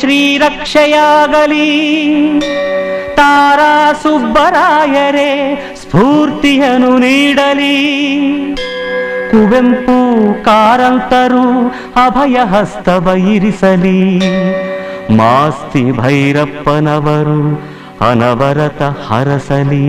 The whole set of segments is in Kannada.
ಶ್ರೀರಕ್ಷೆಯಾಗಲಿ. ತಾರಾ ಸುಬ್ಬರಾಯರೇ ಸ್ಫೂರ್ತಿಯನ್ನು ನೀಡಲಿ. ಕುವೆಂಪು ಕಾರಂತರು ಅಭಯ ಹಸ್ತವ ಇರಿಸಲಿ ಮಾಸ್ತಿ ಭೈರಪ್ಪನವರು ಅನವರತ ಹರಸಲಿ.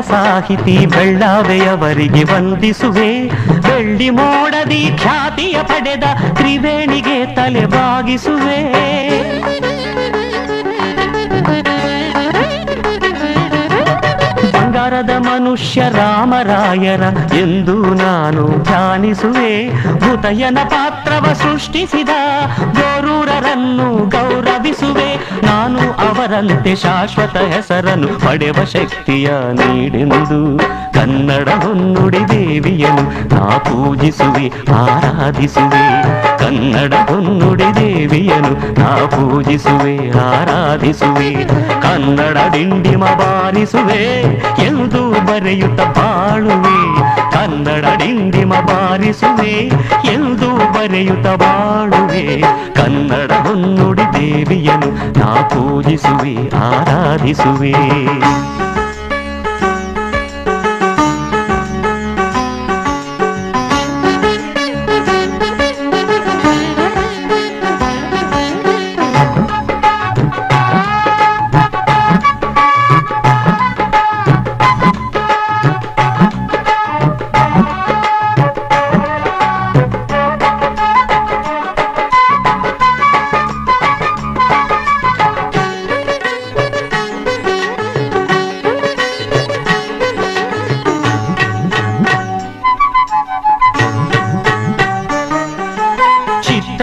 ಸಾಹಿತಿ ಬೆಳ್ಳಾವೆಯವರಿಗೆ ವಂದಿಸುವೆ. ಬೆಳ್ಳಿ ಮೋಡದಿ ಖ್ಯಾತಿಯ ಪಡೆದ ತ್ರಿವೇಣಿಗೆ ತಲೆ ಬಾಗಿಸುವೆ. ಬಂಗಾರದ ಮನುಷ್ಯ ರಾಮರಾಯರ ಎಂದು ನಾನು ಧ್ಯಾನಿಸುವೆ. ಭೂತಯ್ಯನ ಪಾತ್ರವ ಸೃಷ್ಟಿಸಿದ ಗೋರೂರರನ್ನು ಗೌರವಿಸುವೆ. ನಾನು ಅವರಂತೆ ಶಾಶ್ವತ ಹೆಸರನ್ನು ಪಡೆವ ಶಕ್ತಿಯ ನೀಡೆಂದು ಕನ್ನಡ ಹೊನ್ನುಡಿ ದೇವಿಯನು ನಾ ಪೂಜಿಸುವೆ, ಆರಾಧಿಸುವೆ. ಕನ್ನಡ ಹೊನ್ನುಡಿ ದೇವಿಯನು ನಾ ಪೂಜಿಸುವೆ ಆರಾಧಿಸುವೆ ಕನ್ನಡ ಡಿಂಡಿಮ ಬಾರಿಸುವೆ ಎಂದು ಬರೆಯುತ್ತ ಬಾಳುವೆ ಕನ್ನಡ ಡಿಂಡಿಮ ಬಾರಿಸುವೆ ಎಂದು ಬರೆಯುತ್ತ ಬಾಳುವೆ ಕನ್ನಡ ಹೊನ್ನುಡಿ ದೇವಿಯನು ನಾ ಪೂಜಿಸುವೆ ಆರಾಧಿಸುವೆ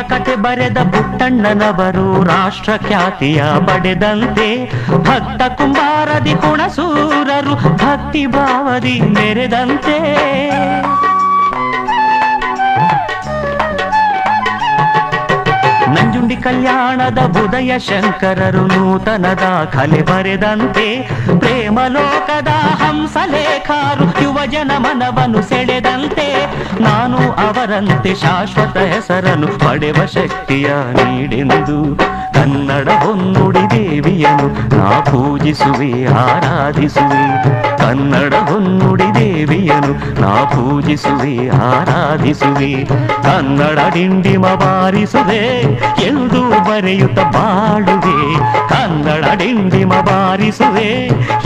ಚಿತ್ರಕಥೆ ಬರೆದ ಪುಟ್ಟಣ್ಣನವರು ರಾಷ್ಟ್ರ ಖ್ಯಾತಿಯ ಪಡೆದಂತೆ ಭಕ್ತ ಕುಂಬಾರದಿ ಕುಣಸೂರರು ಭಕ್ತಿ ಭಾವದಿ ಮೆರೆದಂತೆ. ನಂಜುಂಡಿ ಕಲ್ಯಾಣದ ಬುದಯ ಶಂಕರರು ನೂತನ ದಾಖಲೆ ಬರೆದಂತೆ ಪ್ರೇಮ ಲೋಕದ ಹಂಸಲೇಖಾರು ಯುವಜನ ಮನವನ್ನು ಸೆಳೆದಂತೆ ನಾನು ಅವರಂತೆ ಶಾಶ್ವತ ಹೆಸರನ್ನು ಪಡೆವ ಶಕ್ತಿಯ ನೀಡೆಂದು ಕನ್ನಡ ಹೊನ್ನುಡಿ ದೇವಿಯನು ನಾ ಪೂಜಿಸುವೆ, ಆರಾಧಿಸುವೆ. ಕನ್ನಡ ಹೊನ್ನುಡಿ ದೇವಿಯನು ನಾ ಪೂಜಿಸುವೆ, ಆರಾಧಿಸುವೆ. ಕನ್ನಡ ಡಿಂಡಿಮ ಬಾರಿಸುವೆ, ಎಂದು ಬರೆಯುತ್ತ ಬಾಳುವೆ. ಕನ್ನಡ ಡಿಂಡಿಮ ಬಾರಿಸುವೆ,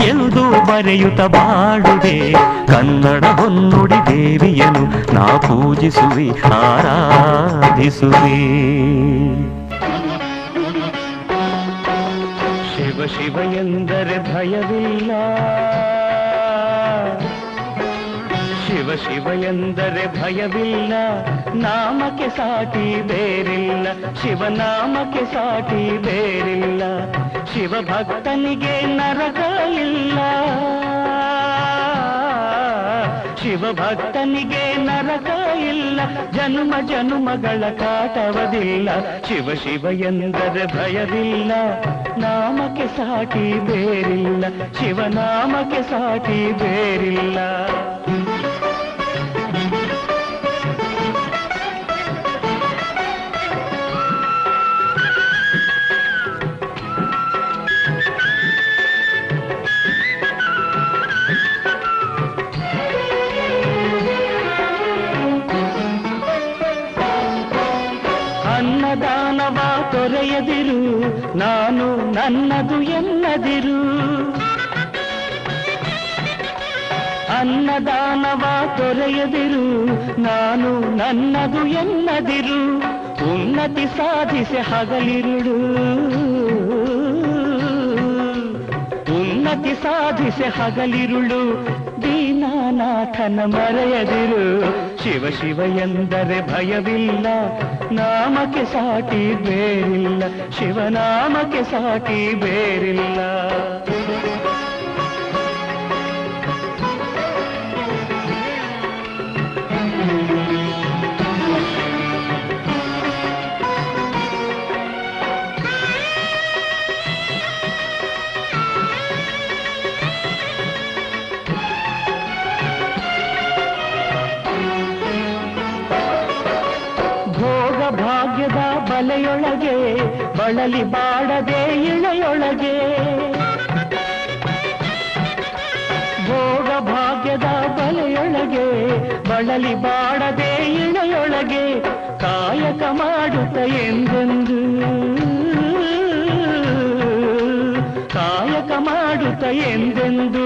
ಎಂದು ಬರೆಯುತ್ತ ಬಾಳುವೆ ಕನ್ನಡ ಹೊನ್ನುಡಿ ದೇವಿಯನು ನಾ ಪೂಜಿಸುವೆ, ಆರಾಧಿಸುವೆ. ಶಿವ ಶಿವ ಎಂದರೆ ಭಯವಿಲ್ಲ. ಶಿವ ಶಿವ ಎಂದರೆ ಭಯವಿಲ್ಲ. ನಾಮಕ್ಕೆ ಸಾಟಿ ಬೇರಿಲ್ಲ. ಶಿವನಾಮಕ್ಕೆ ಸಾಟಿ ಬೇರಿಲ್ಲ. ಶಿವ ಭಕ್ತನಿಗೆ ನರಕ ಇಲ್ಲ ಶಿವ ಭಕ್ತನಿಗೆ ನರಕ ಇಲ್ಲ ಜನ್ಮ ಜನುಮಗಳ ಕಾಟವದಿಲ್ಲ. ಶಿವ ಶಿವ ಎಂದರೆ ಭಯವಿಲ್ಲ. ನಾಮಕ್ಕೆ ಸಾಟಿ ಬೇರಿಲ್ಲ. ಶಿವನಾಮಕ್ಕೆ ಸಾಟಿ ಬೇರಿಲ್ಲ. ನಾನು ನನ್ನದು ಎನ್ನದಿರು ಅನ್ನದಾನವ ತೊರೆಯದಿರು ನಾನು ನನ್ನದು ಎನ್ನದಿರು ಉನ್ನತಿ ಸಾಧಿಸಿ ಹಗಲಿರುಳು. ಉನ್ನತಿ ಸಾಧಿಸಿ ಹಗಲಿರುಳು. ದೀನಾನಾಥನ ಮರೆಯದಿರು. ಶಿವ ಶಿವ ಎಂದರೆ ಭಯವಿಲ್ಲ. ನಾಮಕ್ಕೆ ಸಾಟಿ ಬೇರಿಲ್ಲ ಶಿವನಾಮಕ್ಕೆ ಸಾಟಿ ಬೇರಿಲ್ಲ. ಭಾಗ್ಯದ ಬಲೆಯೊಳಗೆ, ಬಳಲಿ ಬಾಡದೆ ಇಳೆಯೊಳಗೆ ಭೋಗ ಭಾಗ್ಯದ ಬಲೆಯೊಳಗೆ, ಬಳಲಿ ಬಾಡದೆ ಇಳೆಯೊಳಗೆ ಕಾಯಕ ಮಾಡುತ್ತ ಎಂದೆಂದು. ಕಾಯಕ ಮಾಡುತ್ತ ಎಂದೆಂದು.